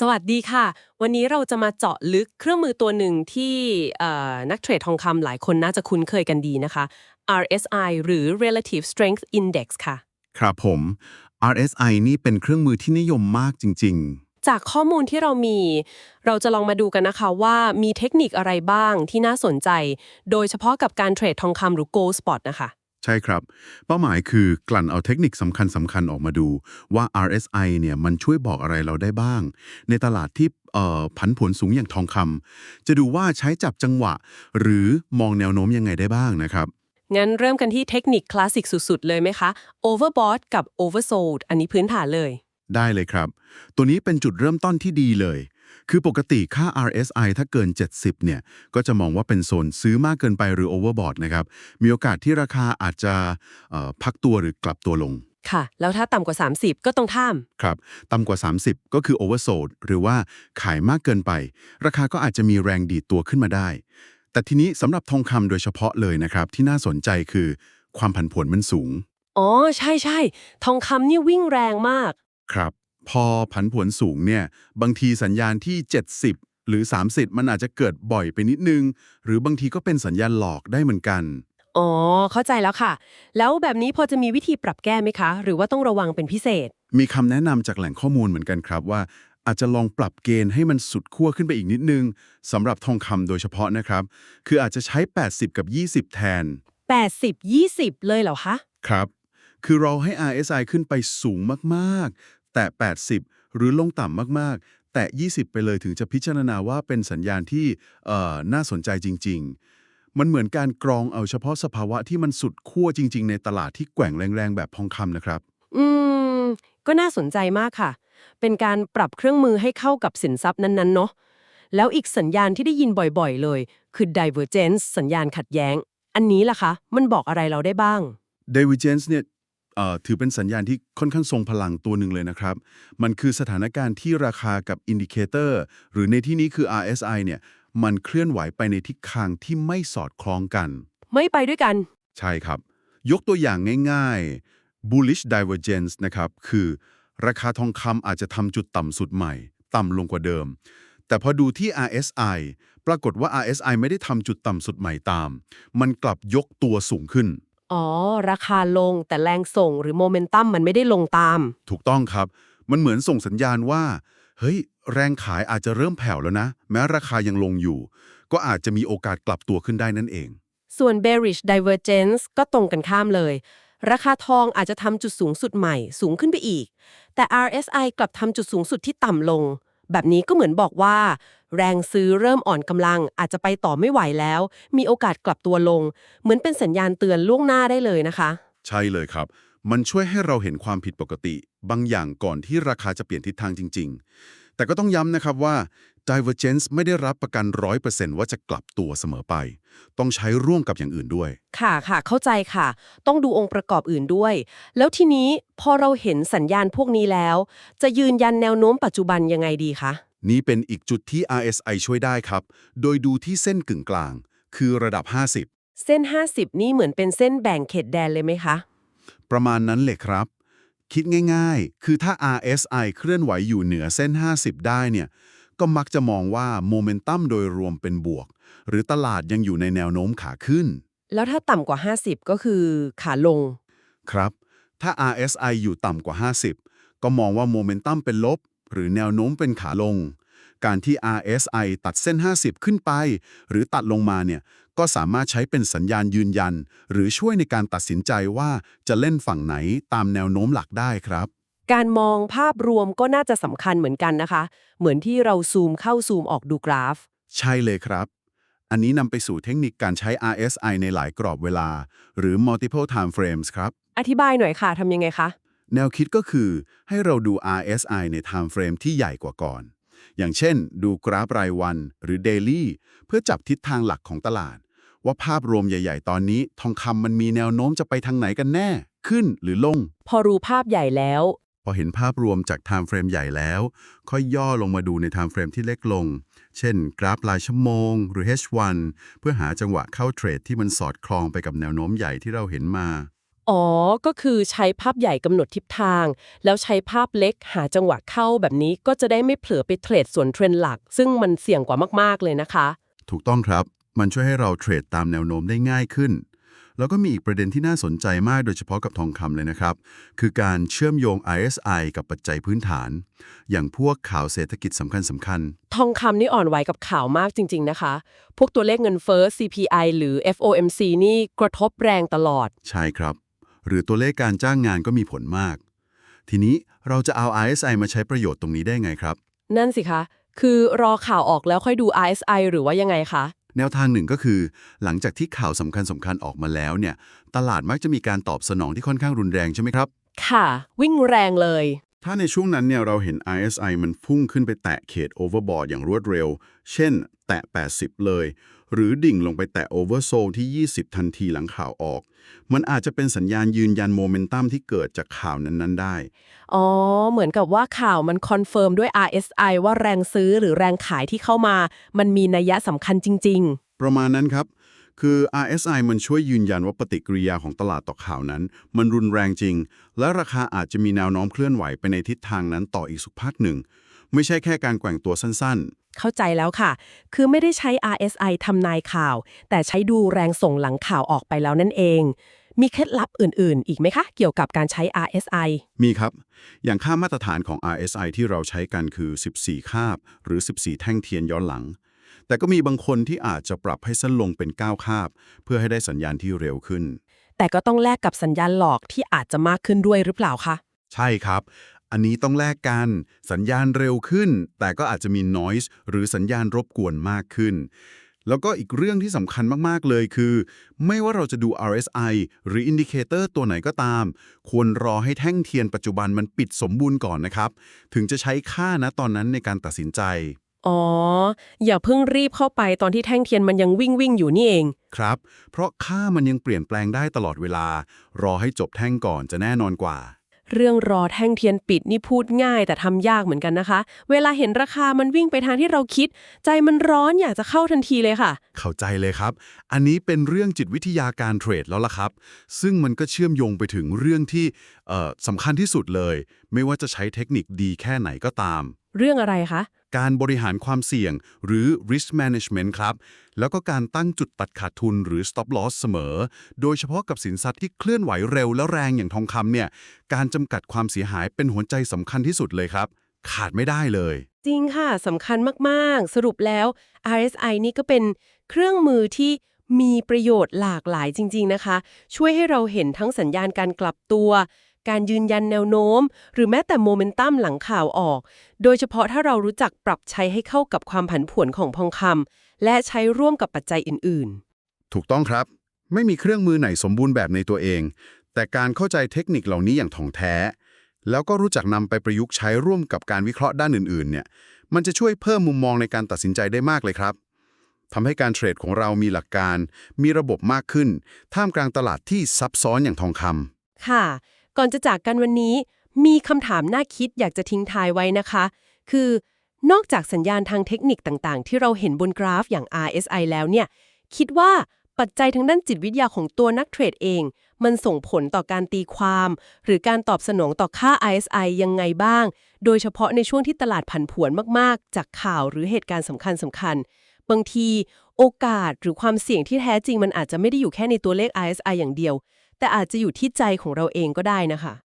สวัสดีค่ะ วันนี้เราจะมาเจาะลึกเครื่องมือตัวหนึ่งที่เอ่อนักเทรดทองคำหลายคนน่าจะคุ้นเคยกันดีนะคะ RSI หรือ Relative Strength Index ค่ะ ครับผม RSI นี่เป็นเครื่องมือที่นิยมมากจริงจากข้อมูลที่เรามี เราจะลองมาดูกันนะคะว่ามีเทคนิคอะไรบ้างที่น่าสนใจ โดยเฉพาะกับการเทรดทองคำหรือ Gold Spot นะคะๆ ใช่ครับ เป้าหมายคือกลั่นเอาเทคนิคสำคัญสำคัญๆออกมาดูว่า RSI เนี่ยมันช่วยบอกอะไรเราได้บ้าง ในตลาดที่เอ่อผันผวนสูงอย่างทองคำจะดูว่าใช้จับจังหวะ หรือมองแนวโน้มยังไงได้บ้างนะครับ งั้นเริ่มกันที่เทคนิคคลาสสิกสุดๆ เลยไหมคะ Overbought กับ Oversold อันนี้พื้นฐานเลย ได้เลยครับ ตัวนี้เป็นจุดเริ่มต้นที่ดีเลย คือปกติค่า RSI ถ้าเกิน 70 เนี่ย ก็จะมองว่าเป็นโซนซื้อมากเกินไปหรือ overbought นะครับ มีโอกาสที่ราคาอาจจะเอ่อพักตัวหรือกลับตัวลง ค่ะ แล้วถ้าต่ำกว่า 30 ก็ต้องท่าม ครับ ต่ำกว่า 30 ก็คือ oversold หรือว่าขายมากเกินไป ราคาก็อาจจะมีแรงดีดตัวขึ้นมาได้ แต่ทีนี้สำหรับทองคำโดยเฉพาะเลยนะครับที่น่าสนใจคือความผันผวนมันสูง อ๋อ ใช่ใช่ ทองคำนี่วิ่งแรงมาก ครับ พอผันผวนสูงเนี่ยบางทีสัญญาณที่ 70 หรือ 30 มันอาจจะเกิดบ่อยไปนิดนึง หรือบางทีก็เป็นสัญญาณหลอกได้เหมือนกัน อ๋อ เข้าใจแล้วค่ะ แล้วแบบนี้พอจะมีวิธีปรับแก้ไหมคะ หรือว่าต้องระวังเป็นพิเศษ มีคำแนะนำจากแหล่งข้อมูลเหมือนกันครับว่า อาจจะลองปรับเกณฑ์ให้มันสุดขั้วขึ้นไปอีกนิดนึงสำหรับทองคำโดยเฉพาะนะครับ คืออาจจะใช้ 80 กับ 20 แทน 80 20 เลยเหรอคะ ครับ คือเราให้ RSI ขึ้นไปสูงมากๆ แต่ 80 หรือลงต่ำมากๆ แต่ 20 ไปเลยถึงจะพิจารณาว่าเป็นสัญญาณที่เอ่อน่าสนใจจริง ๆ มันเหมือนการกรองเอาเฉพาะสภาวะที่มันสุดขั้วจริง ๆ ในตลาดที่แกว่งแรงๆ แบบทองคำนะครับ อืม ก็น่าสนใจมากค่ะ เป็นการปรับเครื่องมือให้เข้ากับสินทรัพย์นั้นๆ เนาะแล้วอีกสัญญาณที่ได้ยินบ่อยๆ เลย คือ divergence สัญญาณขัดแย้ง อันนี้ล่ะคะ มันบอกอะไรเราได้บ้าง Divergence เนี่ยเอ่อ ถือเป็นสัญญาณที่ค่อนข้างทรงพลังตัวหนึ่งเลยนะครับ มันคือสถานการณ์ที่ราคากับอินดิเคเตอร์หรือในที่นี้คือ RSI เนี่ยมันเคลื่อนไหวไปในทิศทางที่ไม่สอดคล้องกัน ไม่ไปด้วยกัน ใช่ครับ ยกตัวอย่างง่ายๆ bullish divergence นะครับ คือราคาทองคำอาจจะทำจุดต่ำสุดใหม่ ต่ำลงกว่าเดิม แต่พอดูที่ RSI ปรากฏว่า RSI ไม่ได้ทำจุดต่ำสุดใหม่ตาม มันกลับยกตัวสูงขึ้น อ๋อ ราคาลงแต่แรงส่งหรือโมเมนตัมมันไม่ได้ลงตาม ถูกต้องครับ มันเหมือนส่งสัญญาณว่า เฮ้ย แรงขายอาจจะเริ่มแผ่วแล้วนะ แม้ราคายังลงอยู่ ก็อาจจะมีโอกาสกลับตัวขึ้นได้นั่นเอง ส่วน bearish divergence ก็ตรงกันข้ามเลย ราคาทองอาจจะทำจุดสูงสุดใหม่ สูงขึ้นไปอีก แต่ RSI กลับทำจุดสูงสุดที่ต่ำลง แบบนี้ก็เหมือนบอกว่า แรงซื้อเริ่มอ่อนกำลัง อาจจะไปต่อไม่ไหวแล้ว มีโอกาสกลับตัวลง เหมือนเป็นสัญญาณเตือนล่วงหน้าได้เลยนะคะ ใช่เลยครับ มันช่วยให้เราเห็นความผิดปกติ บางอย่างก่อนที่ราคาจะเปลี่ยนทิศทางจริง ๆ แต่ก็ต้องย้ำนะครับว่า divergence ไม่ได้รับประกัน 100%ว่าจะกลับตัวเสมอไป ต้องใช้ร่วมกับอย่างอื่นด้วย ค่ะค่ะ เข้าใจค่ะ ต้องดูองค์ประกอบอื่นด้วย แล้วทีนี้พอเราเห็นสัญญาณพวกนี้แล้ว จะยืนยันแนวโน้มปัจจุบันยังไงดีคะ นี่เป็นอีกจุดที่ RSI ช่วยได้ครับ โดยดูที่เส้นกึ่งกลาง คือระดับ 50 เส้น 50 นี่เหมือนเป็นเส้นแบ่งเขตแดนเลยไหมคะ ประมาณนั้นเลยครับ คิดง่ายๆ คือถ้า RSI เคลื่อนไหวอยู่เหนือเส้น 50 ได้เนี่ย ก็มักจะมองว่าโมเมนตัมโดยรวมเป็นบวก หรือตลาดยังอยู่ในแนวโน้มขาขึ้น แล้วถ้าต่ำกว่า 50 ก็คือขาลง ครับ ถ้า RSI อยู่ต่ำกว่า 50 ก็มองว่าโมเมนตัมเป็นลบ หรือแนวโน้มเป็นขาลง การที่ RSI ตัดเส้น 50 ขึ้นไป หรือตัดลงมาเนี่ยก็สามารถใช้เป็นสัญญาณยืนยัน หรือช่วยในการตัดสินใจว่าจะเล่นฝั่งไหนตามแนวโน้มหลักได้ครับการมองภาพรวมก็น่าจะสำคัญเหมือนกันนะคะ เหมือนที่เราซูมเข้าซูมออกดูกราฟ ใช่เลยครับ อันนี้นำไปสู่เทคนิคการใช้ RSI ในหลายกรอบเวลา หรือ multiple time frames ครับ อธิบายหน่อยค่ะทำยังไงคะ แนวคิดก็คือให้เราดู RSI ใน time frame ที่ใหญ่กว่าก่อน อย่างเช่น ดูกราฟรายวันหรือ daily เพื่อจับทิศทางหลักของตลาด ว่าภาพรวมใหญ่ ๆ ตอนนี้ ทองคำมันมีแนวโน้มจะไปทางไหนกันแน่ ขึ้นหรือลง พอรู้ภาพใหญ่แล้ว พอเห็นภาพรวมจาก time frame ใหญ่แล้ว ค่อยย่อลงมาดูใน time frame ที่เล็กลง เช่น กราฟรายชั่วโมง หรือ H1 เพื่อหาจังหวะเข้าเทรดที่มันสอดคล้องไปกับแนวโน้มใหญ่ที่เราเห็นมา อ๋อ ก็คือใช้ภาพใหญ่กำหนดทิศทาง แล้วใช้ภาพเล็กหาจังหวะเข้าแบบนี้ก็จะได้ไม่เผลอไปเทรดส่วนเทรนด์หลัก ซึ่งมันเสี่ยงกว่ามากๆเลยนะคะ ถูกต้องครับ มันช่วยให้เราเทรดตามแนวโน้มได้ง่ายขึ้น แล้วก็มีอีกประเด็นที่น่าสนใจมากโดยเฉพาะกับทองคำเลยนะครับ คือการเชื่อมโยง RSI กับปัจจัยพื้นฐาน อย่างพวกข่าวเศรษฐกิจสำคัญสำคัญ ทองคำนี่อ่อนไหวกับข่าวมากจริง ๆ นะคะ พวกตัวเลขเงินเฟ้อ CPI หรือ FOMC นี่กระทบแรงตลอด ใช่ครับ หรือตัวเลขการจ้างงานก็มีผลมาก ทีนี้เราจะเอา RSI มาใช้ประโยชน์ตรงนี้ได้ไงครับ นั่นสิคะ คือรอข่าวออกแล้วค่อยดู RSI หรือว่ายังไงคะ แนวทางหนึ่งก็คือ หลังจากที่ข่าวสำคัญสำคัญๆออกมาแล้วเนี่ย ตลาดมักจะมีการตอบสนองที่ค่อนข้างรุนแรงใช่ไหมครับ ค่ะ วิ่งแรงเลย ถ้าในช่วงนั้นเนี่ยเราเห็น RSI มันพุ่งขึ้นไปแตะเขต overbought อย่างรวดเร็ว เช่น แตะ 80 เลย หรือดิ่งลงไปแตะ oversold ที่ 20 ทันทีหลังข่าวออก มันอาจจะเป็นสัญญาณยืนยันโมเมนตัมที่เกิดจากข่าวนั้น ๆ ได้ อ๋อ เหมือนกับว่าข่าวมันคอนเฟิร์มด้วย RSI ว่าแรงซื้อหรือแรงขายที่เข้ามา มันมีนัยยะสำคัญจริงประมาณนั้นครับคือ RSI มันช่วยยืนยันว่าปฏิกิริยาของตลาดต่อข่าวนั้น มันรุนแรงจริง และราคาอาจจะมีแนวโน้มเคลื่อนไหวไปในทิศทางนั้นต่ออีกสักพักหนึ่ง ไม่ใช่แค่การแกว่งตัวสั้นๆ เข้าใจแล้วค่ะ คือไม่ได้ใช้ RSI ทำนายข่าว แต่ใช้ดูแรงส่งหลังข่าวออกไปแล้วนั่นเอง มีเคล็ดลับอื่น ๆ อีกไหมคะ เกี่ยวกับการใช้ RSI ๆมีครับ อย่างค่ามาตรฐานของ RSI ที่เราใช้กันคือ 14 คาบ หรือ 14 แท่งเทียนย้อนหลัง แต่ก็มีบางคนที่อาจจะปรับให้สั้นลงเป็น 9 คาบ เพื่อให้ได้สัญญาณที่เร็วขึ้น แต่ก็ต้องแลกกับสัญญาณหลอกที่อาจจะมากขึ้นด้วยหรือเปล่าคะ ใช่ครับ อันนี้ต้องแลกกัน สัญญาณเร็วขึ้น แต่ก็อาจจะมี noise หรือสัญญาณรบกวนมากขึ้น แล้วก็อีกเรื่องที่สำคัญมาก ๆ เลยคือ ไม่ว่าเราจะดู RSI หรืออินดิเคเตอร์ตัวไหนก็ตาม ควรรอให้แท่งเทียนปัจจุบันมันปิดสมบูรณ์ก่อนนะครับ ถึงจะใช้ค่านะตอนนั้นในการตัดสินใจ อ๋อ อย่าเพิ่งรีบเข้าไปตอนที่แท่งเทียนมันยังวิ่งวิ่งๆอยู่นี่เอง ครับ เพราะค่ามันยังเปลี่ยนแปลงได้ตลอดเวลา รอให้จบแท่งก่อนจะแน่นอนกว่า เรื่องรอแท่งเทียนปิดนี่พูดง่ายแต่ทำยากเหมือนกันนะคะ เวลาเห็นราคามันวิ่งไปทางที่เราคิด ใจมันร้อนอยากจะเข้าทันทีเลยค่ะ เข้าใจเลยครับ อันนี้เป็นเรื่องจิตวิทยาการเทรดแล้วล่ะครับ ซึ่งมันก็เชื่อมโยงไปถึงเรื่องที่สำคัญที่สุดเลย ไม่ว่าจะใช้เทคนิคดีแค่ไหนก็ตาม เรื่องอะไรคะ การบริหารความเสี่ยงหรือ risk management ครับ แล้วก็การตั้งจุดตัดขาดทุนหรือ stop loss เสมอ โดยเฉพาะกับสินทรัพย์ที่เคลื่อนไหวเร็วและแรงอย่างทองคำเนี่ย การจำกัดความเสียหายเป็นหัวใจสำคัญที่สุดเลยครับ ขาดไม่ได้เลย จริงค่ะสำคัญมากๆ สรุปแล้ว RSI นี่ก็เป็นเครื่องมือที่มีประโยชน์หลากหลายจริง ๆ นะคะ ช่วยให้เราเห็นทั้งสัญญาณการกลับตัว การยืนยันแนวโน้ม หรือแม้แต่โมเมนตัมหลังข่าวออก โดยเฉพาะถ้าเรารู้จักปรับใช้ให้เข้ากับความผันผวนของทองคำและใช้ร่วมกับปัจจัยอื่นถูกต้องครับ ไม่มีเครื่องมือไหนสมบูรณ์แบบในตัวเอง แต่การเข้าใจเทคนิคเหล่านี้อย่างถ่องแท้ แล้วก็รู้จักนำไปประยุกต์ใช้ร่วมกับการวิเคราะห์ด้านอื่นๆ เนี่ยมันจะช่วยเพิ่มมุมมองในการตัดสินใจได้มากเลยครับทำให้การเทรดของเรามีหลักการ มีระบบมากขึ้น ท่ามกลางตลาดที่ซับซ้อนอย่างทองคำๆค่ะ ก่อนจะจากกันวันนี้ มีคำถามน่าคิดอยากจะทิ้งทายไว้นะคะ คือนอกจากสัญญาณทางเทคนิคต่างๆ ที่เราเห็นบนกราฟอย่าง RSI แล้วเนี่ย คิดว่าปัจจัยทางด้านจิตวิทยาของตัวนักเทรดเอง มันส่งผลต่อการตีความ หรือการตอบสนองต่อค่า RSI ยังไงบ้าง โดยเฉพาะในช่วงที่ตลาดผันผวนมากๆ จากข่าวหรือเหตุการณ์สำคัญสคัญๆบางที โอกาสหรือความเสี่ยงที่แท้จริงมันอาจจะไม่ได้อยู่แค่ในตัวเลข RSI อย่างเดียว แต่อาจจะอยู่ที่ใจของเราเองก็ได้นะคะ